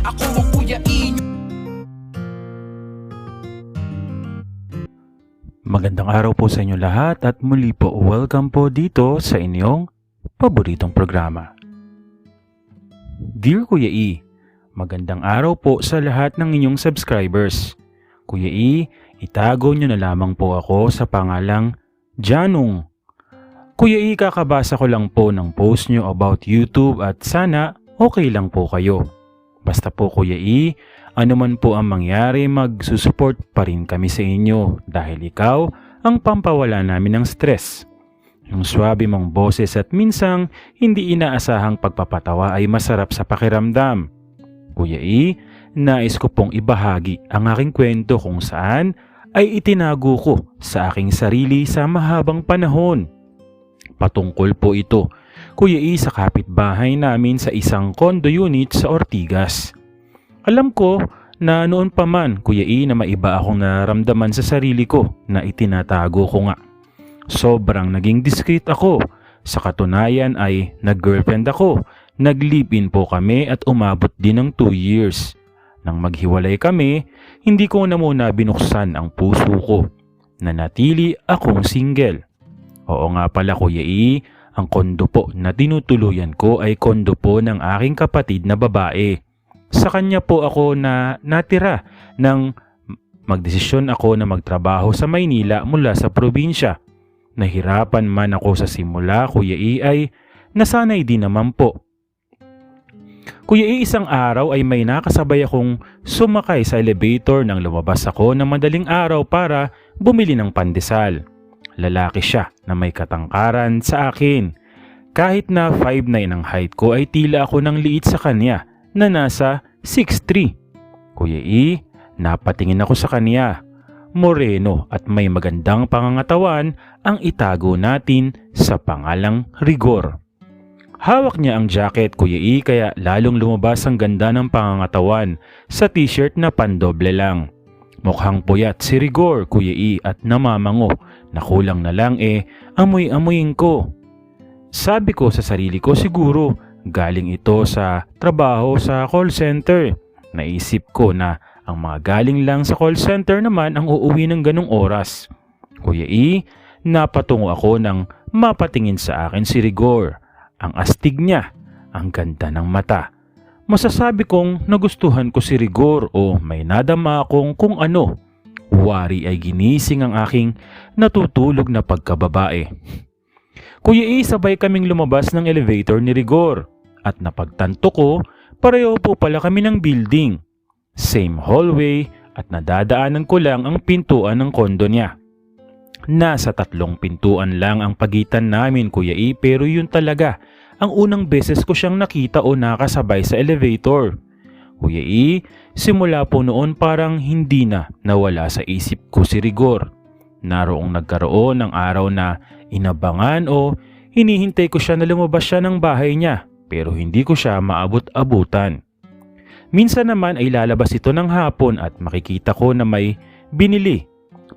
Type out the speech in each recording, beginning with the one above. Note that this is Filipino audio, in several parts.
Ako ang Kuya E Magandang araw po sa inyo lahat at muli po welcome po dito sa inyong paboritong programa. Dear Kuya E, magandang araw po sa lahat ng inyong subscribers. Kuya E, itago nyo na lamang po ako sa pangalang Janong. Kuya E, kakabasa ko lang po ng post nyo about YouTube at sana okay lang po kayo. Basta po Kuya E, ano man po ang mangyari, magsusupport pa rin kami sa inyo dahil ikaw ang pampawala namin ng stress. Yung swabe mong boses at minsang hindi inaasahang pagpapatawa ay masarap sa pakiramdam. Kuya E, nais ko pong ibahagi ang aking kwento kung saan ay itinago ko sa aking sarili sa mahabang panahon. Patungkol po ito, Kuya E sa kapitbahay namin sa isang condo unit sa Ortigas. Alam ko na noon pa man, Kuya E, na maiba akong naramdaman sa sarili ko na itinatago ko nga. Sobrang naging discreet ako. Sa katunayan ay nag-girlfriend ako. Nag-live-in po kami at umabot din ng 2 years. Nang maghiwalay kami, hindi ko na muna binuksan ang puso ko. Nanatili akong single. Oo nga pala Kuya E, ang kondo po na tinutuluyan ko ay kondo po ng aking kapatid na babae sa kanya po ako na natira nang magdesisyon ako na magtrabaho sa Maynila mula sa probinsya. Nahirapan man ako sa simula, Kuya E, ay nasanay din naman po. Kuya E, isang araw ay may nakasabay akong sumakay sa elevator nang lumabas ako ng madaling araw para bumili ng pandesal. Lalaki siya na may katangkaran sa akin. Kahit na 5'9 ang height ko ay tila ako ng liit sa kanya na nasa 6'3. Kuya E, napatingin ako sa kanya. Moreno at may magandang pangangatawan ang itago natin sa pangalang Rigor. Hawak niya ang jacket Kuya E kaya lalong lumabas ang ganda ng pangangatawan sa t-shirt na pandoble lang. Mukhang puyat si Rigor Kuya E at namamango na kulang na lang eh amoy-amoyin ko. Sabi ko sa sarili ko siguro Galing ito sa trabaho sa call center. Naisip ko na ang mga galing lang sa call center naman ang uuwi ng ganong oras. Kuya E, napatungo ako nang mapatingin sa akin si Rigor. Ang astig niya, ang ganda ng mata. Masasabi kong nagustuhan ko si Rigor o may nadama akong kung ano. Wari ay ginising ang aking natutulog na pagkababae. Kuya E, sabay kaming lumabas ng elevator ni Rigor at napagtanto ko pareho po pala kami ng building. Same hallway at nadadaanan ko lang ang pintuan ng kondo niya. Nasa tatlong pintuan lang ang pagitan namin Kuya E pero yun talaga ang unang beses ko siyang nakita o nakasabay sa elevator. Kuya E, simula po noon parang hindi na nawala sa isip ko si Rigor. Naroong nagkaroon ng araw na inabangan o hinihintay ko siya na lumabas siya ng bahay niya pero hindi ko siya maabot-abutan. Minsan naman ay lalabas ito ng hapon at makikita ko na may binili.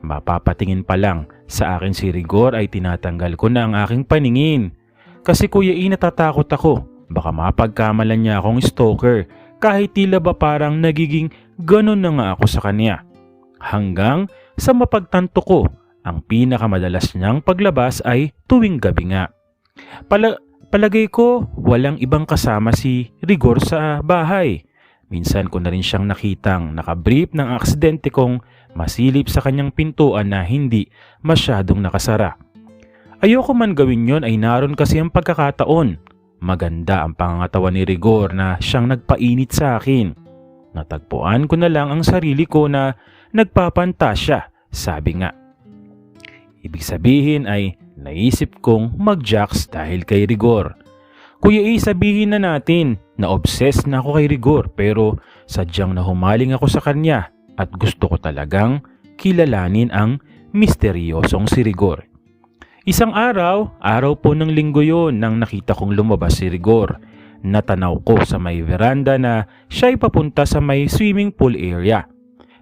Mapapatingin pa lang sa akin si Rigor ay tinatanggal ko na ang aking paningin. Kasi kuya i natatakot ako. Baka mapagkamalan niya akong stalker kahit tila ba parang nagiging ganon na nga ako sa kanya. Hanggang sa mapagtanto ko, ang pinakamadalas niyang paglabas ay tuwing gabi nga. Pala palagay ko walang ibang kasama si Rigor sa bahay. Minsan ko na rin siyang nakitang nakabrief ng aksidente kong masilip sa kanyang pintuan na hindi masyadong nakasara. Ayoko man gawin yon ay naroon kasi ang pagkakataon. Maganda ang pangangatawan ni Rigor na siyang nagpainit sa akin. Natagpuan ko na lang ang sarili ko na nagpapantasya, sabi nga. Ibig sabihin ay naisip kong mag-jacks dahil kay Rigor. Kuya A, sabihin na natin na obsessed na ako kay Rigor pero sadyang nahumaling ako sa kanya at gusto ko talagang kilalanin ang misteryosong si Rigor. Isang araw, araw po ng linggo yon nang nakita kong lumabas si Rigor. Natanaw ko sa may veranda na siya'y papunta sa may swimming pool area.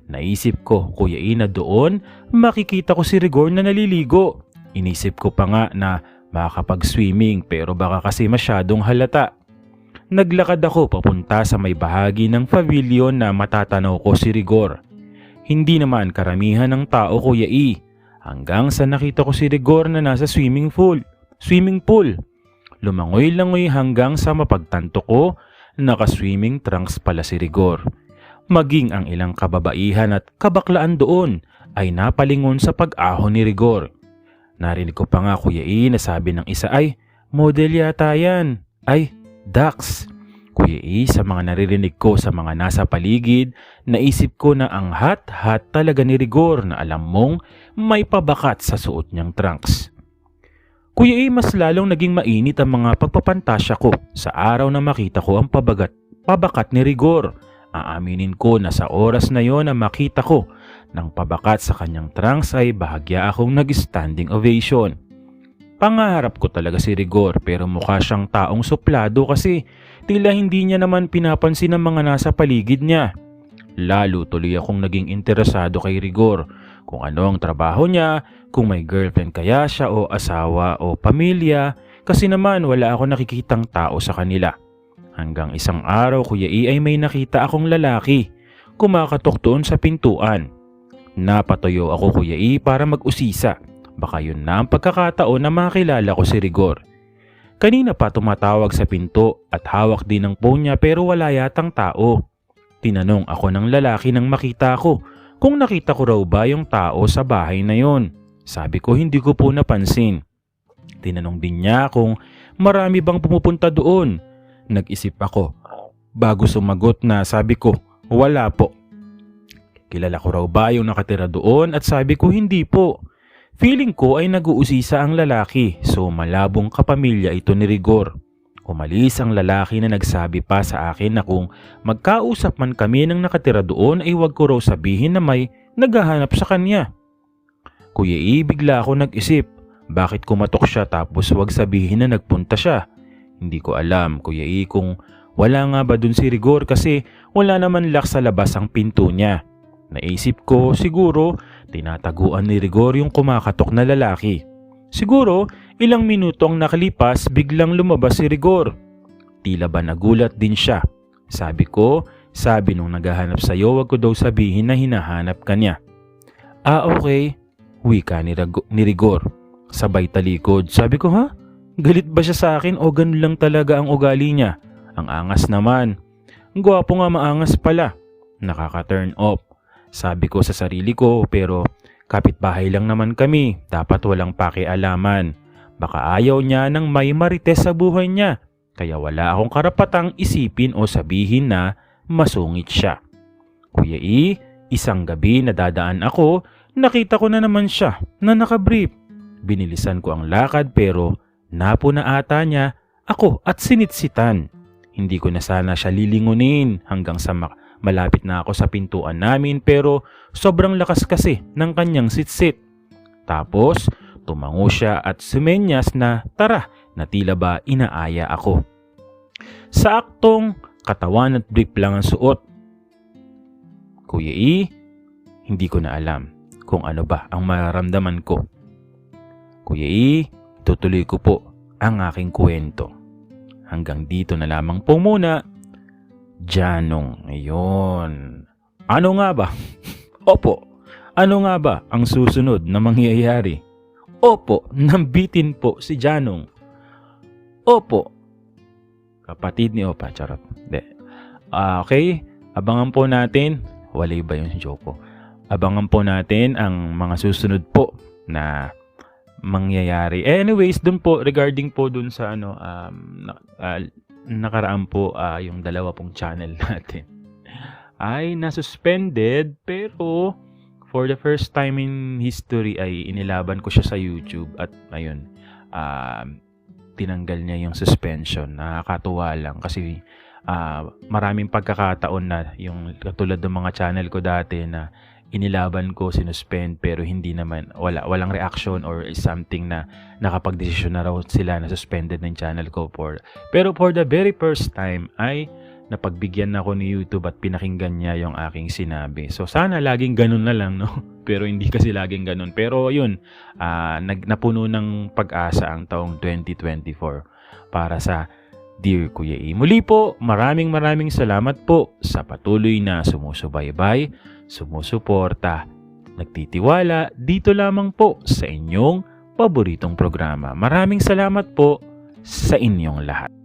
Naisip ko, Kuya Ina doon, makikita ko si Rigor na naliligo. Inisip ko pa nga na makakapag-swimming pero baka kasi masyadong halata. Naglakad ako papunta sa may bahagi ng pavilion na matatanaw ko si Rigor. Hindi naman karamihan ng tao Kuya E. Hanggang sa nakita ko si Rigor na nasa swimming pool. Swimming pool. Lumangoy-langoy hanggang sa mapagtanto ko naka-swimming trunks pala si Rigor. Maging ang ilang kababaihan at kabaklaan doon ay napalingon sa pag-ahon ni Rigor. Narinig ko pa nga Kuya E na sabi ng isa ay, model yata yan. Ay, Dax. Kuya E, sa mga naririnig ko sa mga nasa paligid, naisip ko na ang hat-hat talaga ni Rigor na alam mong may pabakat sa suot niyang trunks. Kuya E, mas lalong naging mainit ang mga pagpapantasya ko sa araw na makita ko ang pabagat, pabakat ni Rigor. Aaminin ko na sa oras na yon na makita ko ng pabakat sa kanyang trunks ay bahagya akong nag-standing ovation. Pangarap ko talaga si Rigor pero mukha siyang taong suplado kasi tila hindi niya naman pinapansin ang mga nasa paligid niya. Lalo tuloy akong naging interesado kay Rigor kung ano ang trabaho niya, kung may girlfriend kaya siya o asawa o pamilya kasi naman wala ako nakikitang tao sa kanila. Hanggang isang araw Kuya E ay may nakita akong lalaki kumakatok doon sa pintuan. Napatuyo ako Kuya E para mag-usisa. Baka yun na ang pagkakataon na makilala ko si Rigor. Kanina pa tumatawag sa pinto at hawak din ng phone niya pero wala yatang tao. Tinanong ako ng lalaki nang makita ko kung nakita ko raw ba yung tao sa bahay na yon. Sabi ko hindi ko po napansin. Tinanong din niya kung marami bang pumupunta doon. Nag-isip ako. Bago sumagot na sabi ko, wala po. Kilala ko raw ba yung nakatira doon at sabi ko hindi po. Feeling ko ay nag-uusisa ang lalaki so malabong kapamilya ito ni Rigor. Umalis ang lalaki na nagsabi pa sa akin na kung magkausap man kami ng nakatira doon ay wag ko raw sabihin na may naghahanap sa kanya. Kuya E, bigla ako nag-isip, bakit kumatok siya tapos wag sabihin na nagpunta siya? Hindi ko alam, Kuya E, kung wala nga ba dun si Rigor kasi wala naman lock sa labas ang pinto niya. Naisip ko, siguro, tinataguan ni Rigor yung kumakatok na lalaki. Siguro, ilang minuto ang nakalipas, biglang lumabas si Rigor. Tila ba nagulat din siya. Sabi ko, sabi nung naghahanap sa'yo, wag ko daw sabihin na hinahanap ka niya. Ah, okay. Wika ni, Rago- ni Rigor. Sabay talikod. Sabi ko, ha? Galit ba siya sa akin o ganun lang talaga ang ugali niya? Ang angas naman. Gwapo nga maangas pala. Nakaka-turn off. Sabi ko sa sarili ko pero kapitbahay lang naman kami. Dapat walang pakialaman. Baka ayaw niya ng may marites sa buhay niya. Kaya wala akong karapatang isipin o sabihin na masungit siya. Kuya E, isang gabi na dadaan ako, nakita ko na naman siya na nakabrief. Binilisan ko ang lakad pero napo na ata niya ako at sinitsitan. Hindi ko na sana siya lilingunin hanggang sa ma- malapit na ako sa pintuan namin pero sobrang lakas kasi ng kanyang sitsit. Tapos tumango siya at sumenyas na tara na tila ba inaaya ako. Sa aktong katawan at brief lang ang suot. Kuya E, hindi ko na alam kung ano ba ang mararamdaman ko. Kuya E, tutuloy ko po ang aking kwento. Hanggang dito na lamang po muna. Janong, ngayon. Ano nga ba? Opo, ano nga ba ang susunod na mangyayari? Opo, nambitin po si Janong. Opo. Kapatid ni Opa, charot. Hindi. Ah, okay, abangan po natin. Walay ba yung joke ko? Abangan po natin ang mga susunod po na mangyayari. Anyways, dun po regarding po dun sa ano um ah, nakaraan po ah, yung dalawa pong channel natin ay nasuspended pero for the first time in history ay inilaban ko siya sa YouTube at ayun um, tinanggal niya yung suspension. Nakakatuwa lang kasi ah, maraming pagkakataon na yung katulad ng mga channel ko dati na inilaban ko, sinuspend pero hindi naman wala walang reaction or something na nakapagdesisyon na raw sila na suspended ng channel ko for pero for the very first time ay napagbigyan ako ni YouTube at pinakinggan niya yung aking sinabi. So sana laging ganun na lang no. Pero hindi kasi laging ganun. Pero yun, ah, nag napuno ng pag-asa ang taong 2024 para sa Dear Kuya E. Muli po, maraming maraming salamat po sa patuloy na sumusubaybay, sumusuporta, nagtitiwala dito lamang po sa inyong paboritong programa. Maraming salamat po sa inyong lahat.